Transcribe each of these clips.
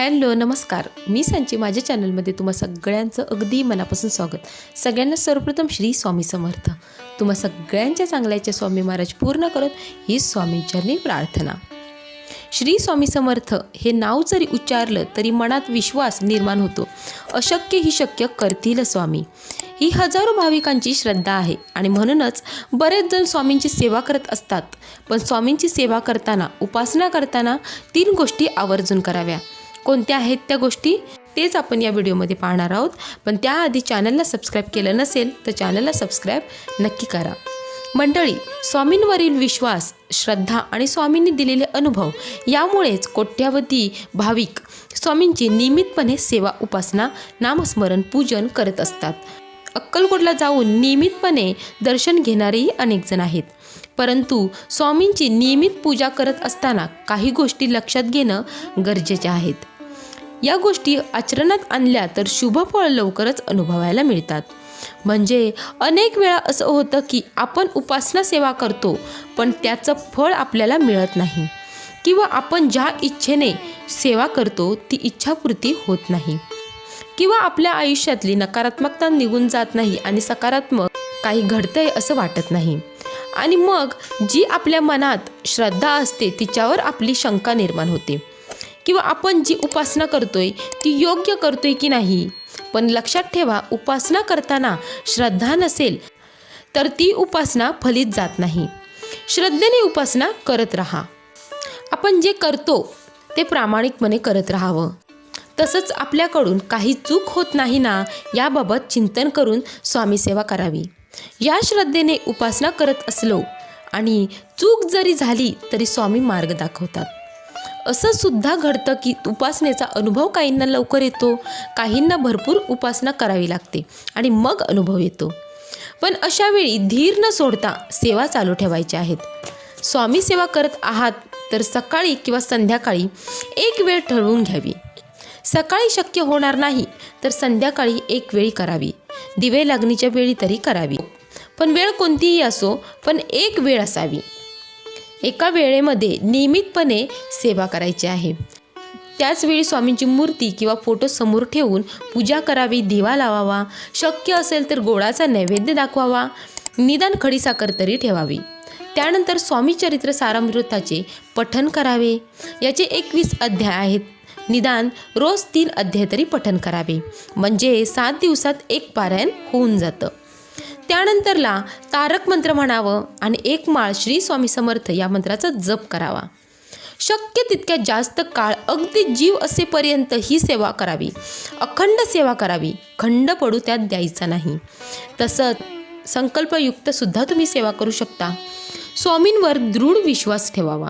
Hello नमस्कार. मी सांची माझ्या चॅनलमध्ये तुम्हा सगळ्यांचं अगदी मनापासून स्वागत. सगळ्यांना सर्वप्रथम श्री स्वामी समर्थ. तुम्हा सगळ्यांच्या चांगल्याच्या स्वामी महाराज पूर्ण करत ही स्वामींच्यानी प्रार्थना. श्री स्वामी समर्थ हे नाव जरी उच्चारलं तरी मनात विश्वास निर्माण होतो. अशक्य ही शक्य करतील स्वामी. ही हजारो भाविकांची श्रद्धा आहे आणि म्हणूनच बरेच जण स्वामींची सेवा करत असतात. पण स्वामींची सेवा करताना उपासना करताना तीन गोष्टी आवर्जून कराव्या. कोणत्या आहेत त्या गोष्टी तेच आपण या व्हिडिओमध्ये पाहणार आहोत. पण त्याआधी चॅनलला सबस्क्राईब केलं नसेल तर चॅनलला सबस्क्राईब नक्की करा. मंडळी स्वामींवरील विश्वास श्रद्धा आणि स्वामींनी दिलेले अनुभव यामुळेच कोट्यावधी भाविक स्वामींची नियमितपणे सेवा उपासना नामस्मरण पूजन करत असतात. अक्कलकोटला जाऊन नियमितपणे दर्शन घेणारेही अनेक जण आहेत. परंतु स्वामींची नियमित पूजा करत असताना काही गोष्टी लक्षात घेणं गरजेच्या आहेत. या गोष्टी आचरणात आणल्या तर शुभफळ लवकरच अनुभवायला मिळतात. म्हणजे अनेक वेळा असं होतं की आपण उपासना सेवा करतो पण त्याचं फळ आपल्याला मिळत नाही. किंवा आपण ज्या इच्छेने सेवा करतो ती इच्छापूर्ती होत नाही. किंवा आपल्या आयुष्यातली नकारात्मकता निघून जात नाही आणि सकारात्मक काही घडतंय असं वाटत नाही. आणि मग जी आपल्या मनात श्रद्धा असते तिच्यावर आपली शंका निर्माण होते. किंवा आपण जी उपासना करतोय ती योग्य करतोय की नाही? पण लक्षात ठेवा उपासना करताना श्रद्धा नसेल तर ती उपासना फलित जात नाही. श्रद्धेने उपासना करत राहा. आपण जे करतो ते प्रामाणिकपणे करत राहावं. तसंच आपल्याकडून काही चूक होत नाही ना याबाबत चिंतन करून स्वामी सेवा करावी. या श्रद्धेने उपासना करत असलो आणि चूक जरी झाली तरी स्वामी मार्ग दाखवतात. असं सुद्धा घडतं की उपासनेचा अनुभव काहींना लवकर येतो काहींना भरपूर उपासना करावी लागते आणि मग अनुभव येतो. पण अशावेळी धीर न सोडता सेवा चालू ठेवायच्या आहेत. स्वामी सेवा करत आहात तर सकाळी किंवा संध्याकाळी एक वेळ ठरवून घ्यावी. सकाळी शक्य होणार नाही तर संध्याकाळी एक वेळी करावी. दिवे लागणीच्या वेळी तरी करावी. पण वेळ कोणतीही असो पण एक वेळ असावी. एका वेळेमध्ये नियमितपणे सेवा करायची आहे. त्याचवेळी स्वामींची मूर्ती किंवा फोटो समोर ठेवून पूजा करावी दिवा लावावा शक्य असेल तर गोडाचा नैवेद्य दाखवावा निदान खडीसाखर तरी ठेवावी. त्यानंतर स्वामी चरित्र सारामृताचे पठन करावे. याचे एकवीस अध्याय आहेत. निदान रोज तीन अध्याय तरी पठन करावे. म्हणजे सात दिवसात एक पारायण होऊन जातं. त्यानंतरला तारक मंत्र म्हणावं आणि एक माळ श्री स्वामी समर्थ या मंत्राचा जप करावा. शक्य तितक्या जास्त काळ अगदी जीव असेपर्यंत ही सेवा करावी. अखंड सेवा करावी. खंड पडू त्यात द्यायचा नाही. तसंच संकल्पयुक्तसुद्धा तुम्ही सेवा करू शकता. स्वामींवर दृढ विश्वास ठेवावा.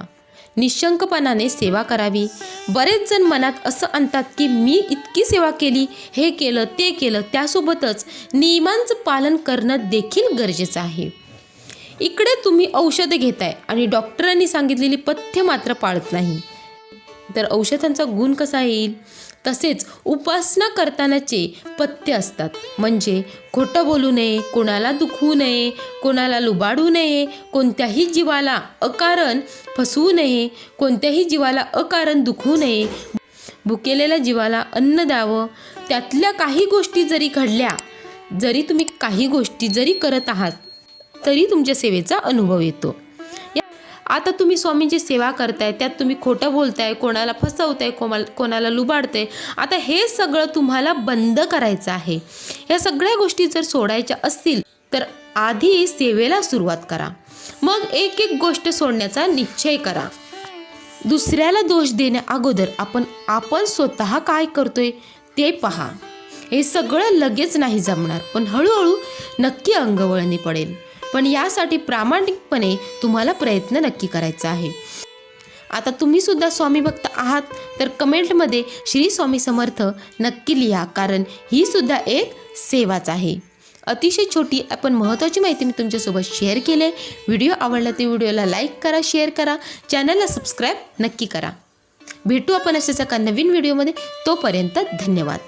निशंकपणाने सेवा करावी. बरेच जण मनात असं आणतात की मी इतकी सेवा केली हे केलं ते केलं त्यासोबतच नियमांचं पालन करणं देखील गरजेचं आहे. इकडे तुम्ही औषधं घेताय आणि डॉक्टरांनी सांगितलेली पथ्य मात्र पाळत नाही. तर औषधांचा गुण कसा येईल? तसेच उपासना करतानाचे पथ्य असतात. म्हणजे खोटं बोलू नये कोणाला दुखवू नये कोणाला लुबाडू नये कोणत्याही जीवाला अकारण फसवू नये कोणत्याही जीवाला अकारण दुखवू नये. भुकेलेल्या जीवाला अन्न द्यावं. त्यातल्या काही गोष्टी जरी घडल्या जरी तुम्ही काही गोष्टी जरी करत आहात तरी तुमच्या सेवेचा अनुभव येतो. आता तुम्ही स्वामींची सेवा करताय त्यात तुम्ही खोटं बोलताय कोणाला फसवताय कोणाला कोणाला लुबाडताय. आता हे सगळं तुम्हाला बंद करायचं आहे. या सगळ्या गोष्टी जर सोडायच्या असतील तर आधी सेवेला सुरुवात करा. मग एक एक गोष्ट सोडण्याचा निश्चय करा. दुसऱ्याला दोष देण्या अगोदर आपण आपण स्वतः काय करतोय ते पहा. हे सगळं लगेच नाही जमणार पण हळूहळू नक्की अंगवळणी पडेल. पण यासाठी प्रामाणिकपणे तुम्हाला प्रयत्न नक्की करायचा आहे. आता तुम्ही सुद्धा स्वामी भक्त आहात तर कमेंटमध्ये श्री स्वामी समर्थ नक्की लिहा कारण ही सुद्धा एक सेवाच आहे. अतिशय छोटी आपण महत्त्वाची माहिती मी तुमच्यासोबत शेअर केली आहे. व्हिडिओ आवडला तर व्हिडिओला लाईक करा शेअर करा चॅनलला सबस्क्राईब नक्की करा. भेटू आपण अशाच एका नवीन व्हिडिओमध्ये तोपर्यंत धन्यवाद.